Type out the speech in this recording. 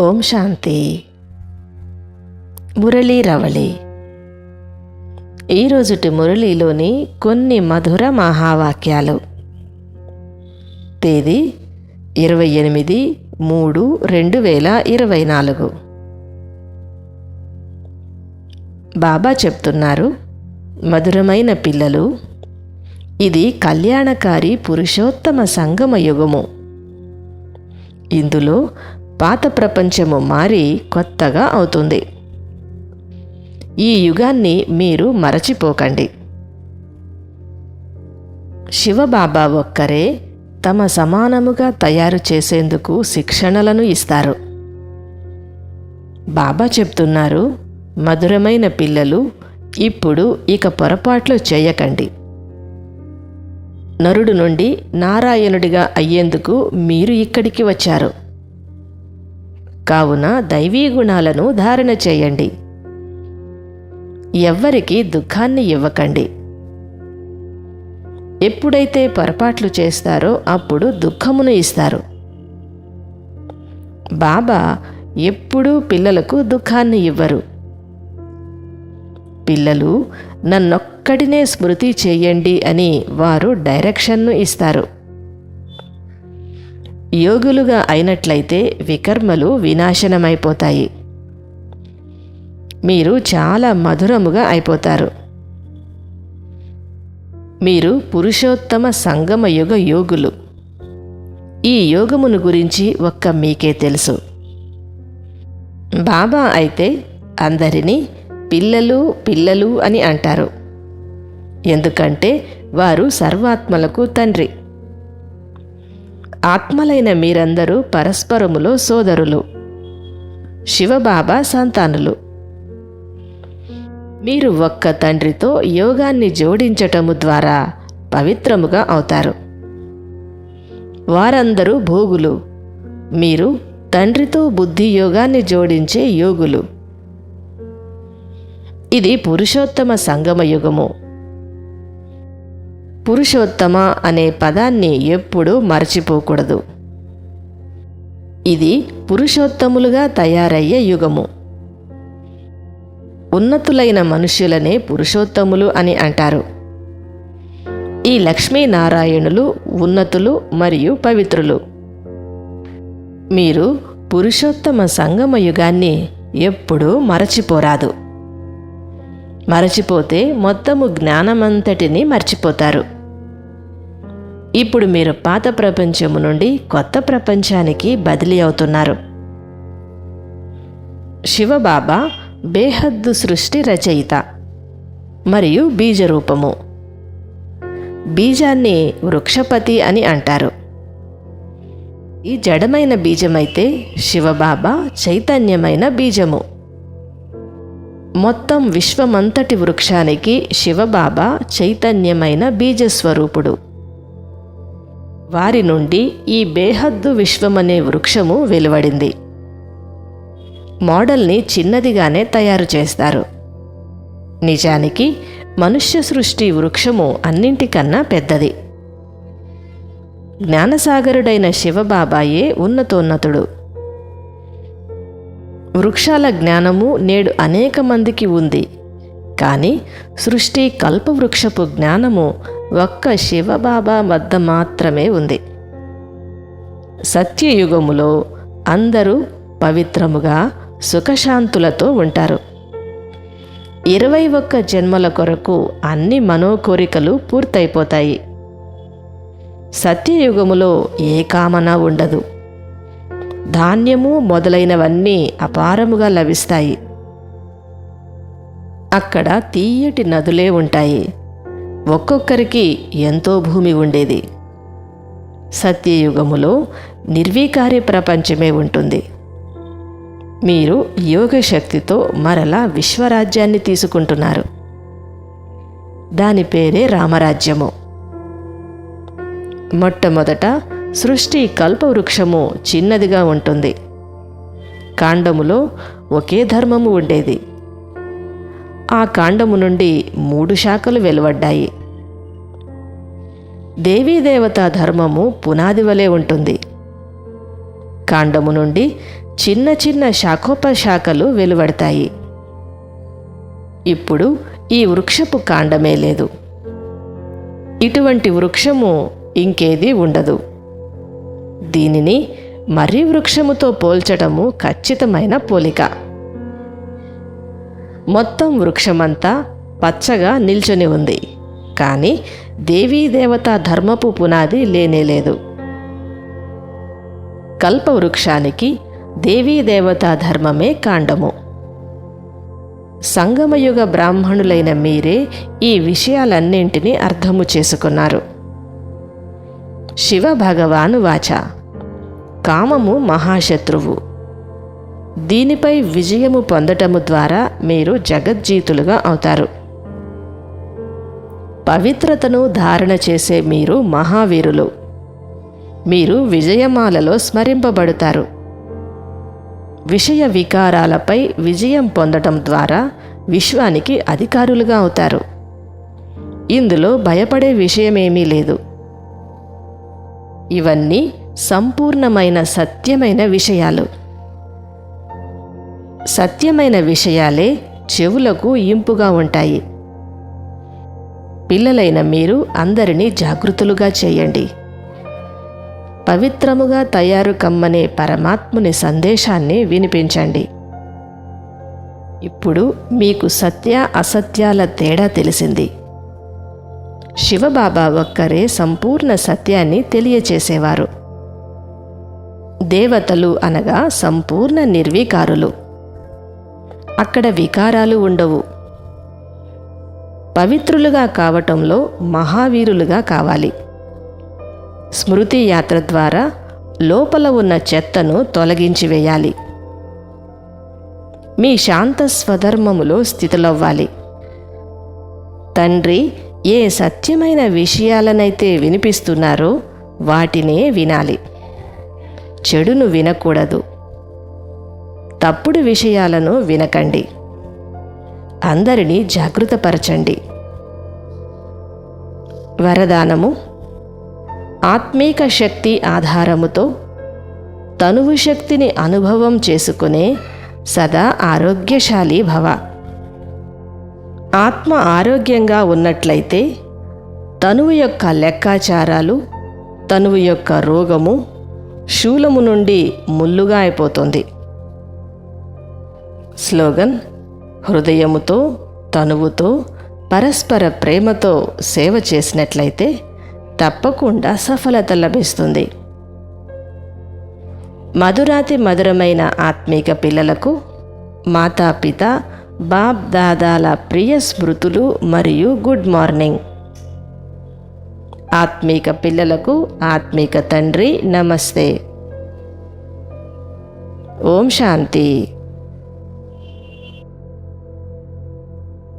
ఓం శాంతి. మురళీ రవళి. ఈరోజుటి మురళీలోని కొన్ని మధుర మహావాక్యాలు. తేదీ ఇరవై ఎనిమిది మూడు రెండు వేల ఇరవై నాలుగు. బాబా చెప్తున్నారు మధురమైన పిల్లలు ఇది కళ్యాణకారి పురుషోత్తమ సంగమ యుగము ఇందులో పాత ప్రపంచము మారి కొత్తగా అవుతుంది. ఈ యుగాన్ని మీరు మరచిపోకండి. శివబాబా ఒక్కరే తమ సమానముగా తయారు చేసేందుకు శిక్షణలను ఇస్తారు. బాబా చెప్తున్నారు మధురమైన పిల్లలు ఇప్పుడు ఇక పొరపాట్లు చేయకండి. నరుడు నుండి నారాయణుడిగా అయ్యేందుకు మీరు ఇక్కడికి వచ్చారు. కావున దైవీ గుణాలను ధారణ చేయండి. ఎవ్వరికి దుఃఖాన్ని ఇవ్వకండి. ఎప్పుడైతే పొరపాట్లు చేస్తారో అప్పుడు దుఃఖమును ఇస్తారు. బాబా ఎప్పుడూ పిల్లలకు దుఃఖాన్ని ఇవ్వరు. పిల్లలు నన్నొక్కడినే స్మృతి చేయండి అని వారు డైరెక్షన్ను ఇస్తారు. యోగులుగా అయినట్లయితే వికర్మలు వినాశనమైపోతాయి. మీరు చాలా మధురముగా అయిపోతారు. మీరు పురుషోత్తమ సంగమ యుగ యోగులు. ఈ యోగమును గురించి ఒక్క మీకే తెలుసు. బాబా అయితే అందరినీ పిల్లలు పిల్లలు అని అంటారు. ఎందుకంటే వారు సర్వాత్మలకు తండ్రి. ఆత్మలైన మీరందరూ పరస్పరములో సోదరులు. శివబాబా సంతానులు. మీరు ఒక్క తండ్రితో యోగాన్ని జోడించటము ద్వారా పవిత్రముగా అవుతారు. వారందరూ భోగులు. మీరు తండ్రితో బుద్ధి యోగాన్ని జోడించే యోగులు. ఇది పురుషోత్తమ సంగమ యుగము పురుషోత్తమ అనే పదాన్ని ఎప్పుడూ మరచిపోకూడదు. ఇది పురుషోత్తములుగా తయారయ్యే యుగము. ఉన్నతులైన మనుష్యులనే పురుషోత్తములు అని అంటారు. ఈ లక్ష్మీనారాయణులు ఉన్నతులు మరియు పవిత్రులు. మీరు పురుషోత్తమ సంగమ యుగాన్ని ఎప్పుడూ మరచిపోరాదు. మరచిపోతే మొత్తము జ్ఞానమంతటిని మర్చిపోతారు. ఇప్పుడు మీరు పాత ప్రపంచము నుండి కొత్త ప్రపంచానికి బదిలీ అవుతున్నారు. శివబాబా బేహద్దు సృష్టి రచయిత మరియు బీజరూపము. బీజాన్ని వృక్షపతి అని అంటారు. ఈ జడమైన బీజమైతే శివబాబా చైతన్యమైన బీజము. మొత్తం విశ్వమంతటి వృక్షానికి శివబాబా చైతన్యమైన బీజస్వరూపుడు. వారి నుండి ఈ బేహద్దు విశ్వమనే వృక్షము వెలువడింది. మోడల్ని చిన్నదిగానే తయారు చేస్తారు. నిజానికి మనుష్య సృష్టి వృక్షము అన్నింటికన్నా పెద్దది. జ్ఞానసాగరుడైన శివబాబాయే ఉన్నతోన్నతుడు. వృక్షాల జ్ఞానము నేడు అనేక మందికి ఉంది. కానీ సృష్టి కల్పవృక్షపు జ్ఞానము ఒక్క శివబాబా వద్ద మాత్రమే ఉంది. సత్యయుగములో అందరూ పవిత్రముగా సుఖశాంతులతో ఉంటారు. ఇరవై ఒక్క జన్మల కొరకు అన్ని మనోకోరికలు పూర్తయిపోతాయి. సత్యయుగములో ఏ కామన ఉండదు. ధాన్యము మొదలైనవన్నీ అపారముగా లభిస్తాయి. అక్కడ తీయటి నదులే ఉంటాయి. ఒక్కొక్కరికి ఎంతో భూమి ఉండేది. సత్యయుగములో నిర్వీకార్య ప్రపంచమే ఉంటుంది. మీరు యోగ శక్తితో మరలా విశ్వరాజ్యాన్ని తీసుకుంటున్నారు. దాని పేరే రామరాజ్యము. మొట్టమొదట సృష్టి కల్పవృక్షము చిన్నదిగా ఉంటుంది. కాండములో ఒకే ధర్మము ఉండేది. ఆ కాండము నుండి మూడు శాఖలు వెలువడ్డాయి. దేవీదేవతా ధర్మము పునాది వలె ఉంటుంది. కాండము నుండి చిన్న చిన్న శాఖోపశాఖలు వెలువడతాయి. ఇప్పుడు ఈ వృక్షపు కాండమే లేదు. ఇటువంటి వృక్షము ఇంకేదీ ఉండదు. దీనిని మర్రి వృక్షముతో పోల్చటము ఖచ్చితమైన పోలిక. మొత్తం వృక్షమంతా పచ్చగా నిల్చొని ఉంది. కానీ దేవీ ధర్మపు పునాది లేనేలేదు కల్పవృక్షానికి దేవీ దేవతా ధర్మమే కాండము. సంగమయుగ బ్రాహ్మణులైన మీరే ఈ విషయాలన్నింటినీ అర్థము చేసుకున్నారు. శివ భగవాను వాచ. కామము మహాశత్రువు. దీనిపై విజయము పొందటము ద్వారా మీరు జగజ్జీతులుగా అవుతారు. పవిత్రతను ధారణ చేసే మీరు మహావీరులు. మీరు విజయమాలలో స్మరింపబడతారు. విషయ వికారాలపై విజయం పొందటం ద్వారా విశ్వానికి అధికారులుగా అవుతారు. ఇందులో భయపడే విషయమేమీ లేదు. ఇవన్నీ సంపూర్ణమైన సత్యమైన విషయాలు. సత్యమైన విషయాలే చెవులకు ఇంపుగా ఉంటాయి. పిల్లలైన మీరు అందరినీ జాగృతులుగా చేయండి. పవిత్రముగా తయారు కమ్మనే పరమాత్ముని సందేశాన్ని వినిపించండి. ఇప్పుడు మీకు సత్య అసత్యాల తేడా తెలిసింది. శివబాబా ఒక్కరే సంపూర్ణ సత్యాన్ని తెలియచేసేవారు. దేవతలు అనగా సంపూర్ణ నిర్వీకారులు. అక్కడ వికారాలు ఉండవు. పవిత్రులుగా కావటంలో మహావీరులుగా కావాలి. స్మృతి యాత్ర ద్వారా లోపల ఉన్న చెత్తను తొలగించి వేయాలి. మీ శాంత స్వధర్మములో స్థితులవ్వాలి. తండ్రి ఏ సత్యమైన విషయాలనైతే వినిపిస్తున్నారో వాటినే వినాలి. చెడును వినకూడదు. తప్పుడు విషయాలను వినకండి. అందరినీ జాగృతపరచండి. వరదానము ఆత్మీక శక్తి ఆధారముతో తనువు శక్తిని అనుభవం చేసుకునే సదా ఆరోగ్యశాలి భవ. ఆత్మ ఆరోగ్యంగా ఉన్నట్లయితే తనువు యొక్క లెక్కాచారాలు తనువు యొక్క రోగము శూలము నుండి ముల్లుగా అయిపోతుంది. స్లోగన్ హృదయముతో తనువుతో పరస్పర ప్రేమతో సేవ చేసినట్లయితే తప్పకుండా సఫలత లభిస్తుంది. మధురాతి మధురమైన ఆత్మీక పిల్లలకు మాతాపిత బాబ్ దాదాల ప్రియ స్మృతులు మరియు గుడ్ మార్నింగ్. ఆత్మీక పిల్లలకు ఆత్మీక తండ్రి నమస్తే. ఓం శాంతి.